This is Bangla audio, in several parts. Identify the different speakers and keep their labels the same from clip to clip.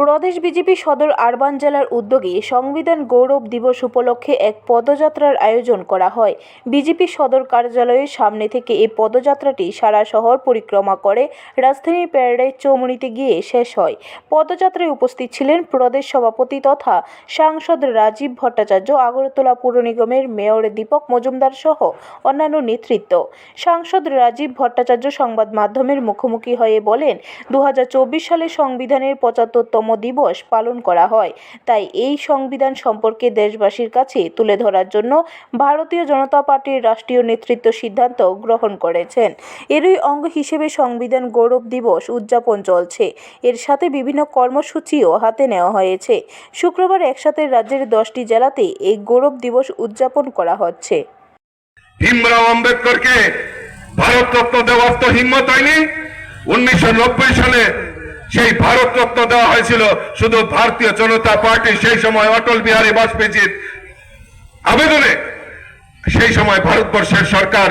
Speaker 1: প্রদেশ বিজেপি সদর আরবান জেলার উদ্যোগে সংবিধান গৌরব দিবস উপলক্ষে এক পদযাত্রার আয়োজন করা হয়। বিজেপি সদর কার্যালয়ের সামনে থেকে এই পদযাত্রাটি সারা শহর পরিক্রমা করে, রাজধানীর প্যারাডাইজ চৌমুনিতে গিয়ে শেষ হয়। পদযাত্রায় উপস্থিত ছিলেন প্রদেশ সভাপতি তথা সাংসদ রাজীব ভট্টাচার্য, আগরতলা পুর নিগমের মেয়র দীপক মজুমদার সহ অন্যান্য নেতৃত্ব। সাংসদ রাজীব ভট্টাচার্য সংবাদ মাধ্যমের মুখোমুখি হয়ে বলেন দু হাজার চব্বিশ সালে সংবিধানের পঁচাত্তরতম দিবস পালন করা হয়। তাই এই সংবিধান সম্পর্কে দেশবাসীর কাছে তুলে ধরার জন্য ভারতীয় জনতা পার্টির রাষ্ট্রীয় নেতৃত্ব সিদ্ধান্ত গ্রহণ করেছেন। এরই অঙ্গ হিসেবে সংবিধান গৌরব দিবস উদযাপন চলছে। এর সাথে বিভিন্ন কর্মসূচিও হাতে নেওয়া হয়েছে। শুক্রবার একসাথে রাজ্যের দশটি জেলাতে এই গৌরব দিবস উদযাপন করা হচ্ছে।
Speaker 2: ভীমরাও আম্বেদকরকে ভারত রত্ন দেওয়ার তো হিম্মত হয়নি। উনিশশো সালে সেই ভারত রত্ন দেওয়া হয়েছিল শুধু ভারতীয় জনতা পার্টি সেই সময় অটল বিহারী বাজপেয়ীজির আবেদনে। সেই সময় ভারতবর্ষের সরকার,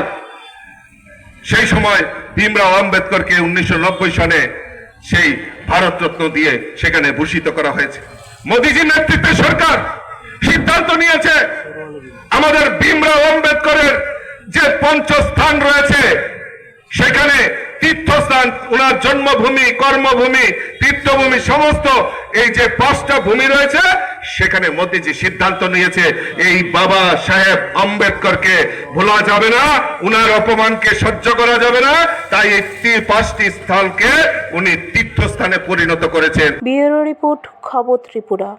Speaker 2: সেই সময় ভীমরাও আম্বেদকরকে উনিশশো সালে সেই ভারত রত্ন দিয়ে সেখানে ভূষিত করা হয়েছে। মোদীজির নেতৃত্বে সরকার সিদ্ধান্ত নিয়েছে, আমাদের ভীমরাও আম্বেদকরের যে পঞ্চস্থান রয়েছে, সেখানে তীর্থস্থান ওনার জন্মভূমি, কর্মভূমি, তীর্থভূমি সমস্ত এই যে পাঁচটা ভূমি রয়েছে, সেখানে মোদীজি সিদ্ধান্ত নিয়েছে, এই বাবা সাহেব আম্বেদকরকে ভোলা যাবে না, উনার অপমানকে সহ্য করা যাবে না, তাই এই পাঁচটি স্থলকে উনি তীর্থস্থানে পরিণত করেছেন।
Speaker 1: ব্যুরো রিপোর্ট, খবর ত্রিপুরা।